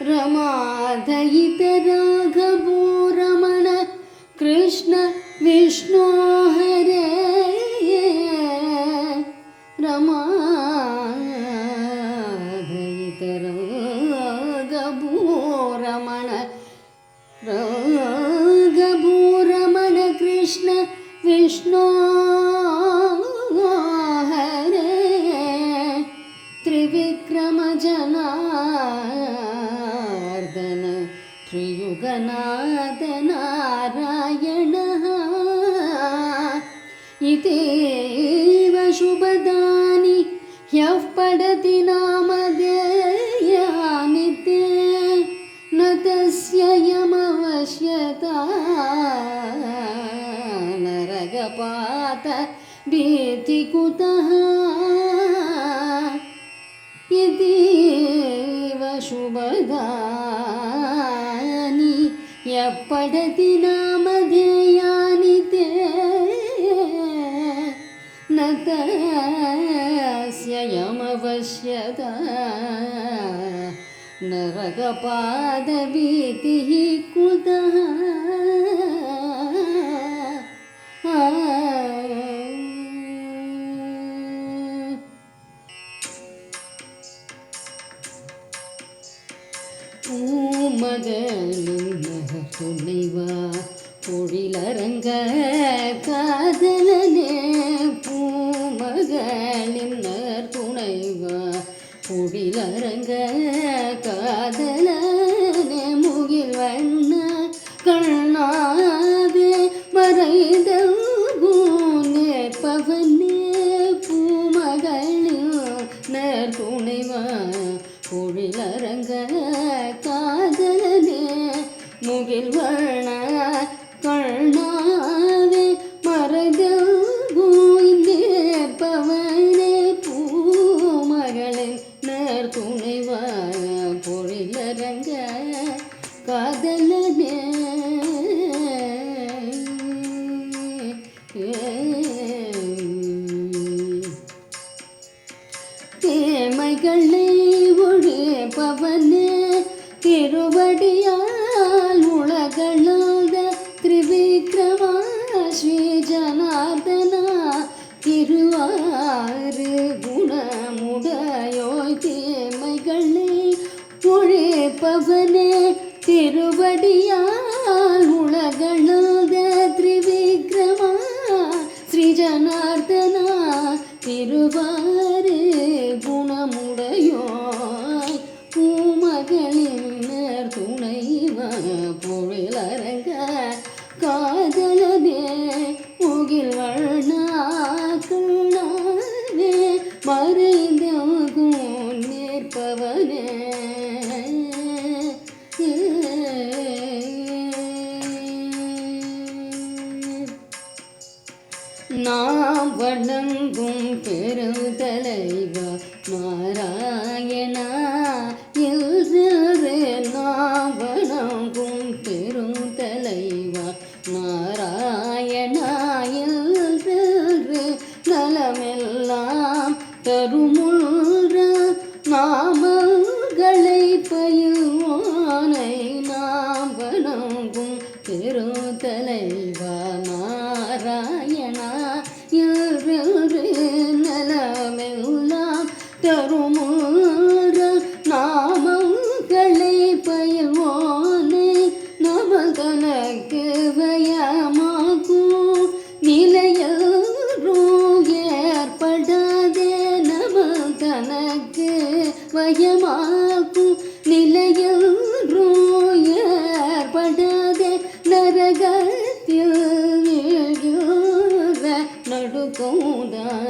रमादयित राघवो रमण कृष्ण विष्णो हरे रमादयित राघवो रमण राघवो रमण कृष्ण विष्णो त्रियुगनाथ नारायणः इतीव शुभदानि ह्यः पठति नामधेयानि ते न तस्य यमवश्यता नरगपात भीतिकुतः यदीव शुभदानि यः ಎಪ್ಪಡದಿನ ಮಧೆಯಾನಿತೆ ನತಸ್ಯಮವಶ್ಯದ ನರಗಪಾದಭೀತಿಃ ಕುತಃ ಮಗನು புனைவா பொழிலரங்க காதலனே பூமகளின் நற்புனைவா பொழிலரங்க காதலனே முகில் வண்ண கண்ணாவே மறைந்தூ நேர்பவனே பூமகளின் நற்புனைவா பொழிலர முகில் கண்ணாவே மறைந்த நேர்பவனே பூமகளின் நேர்துணைவா பொழிலரங்க காதலனே தேமைகளை ஒழிப்பவனே ஜனார்தனா திருவாறு குணமுடையோய் தேமைகளை ஒழிப்பவனே திருவடியால் மறைந்தாகும் நிற்பவனே நாம் வணங்கும் பெருந்தலைவா மாறா தருமுற நாமங்களை பயில்வானை நாம் வணங்கும் பெருந்தலைவா நாராயணா நமதனக்கு வயமாகும் நிலையரும் ஏற்படாதே. நரகத்தில் நடுக்கோதான்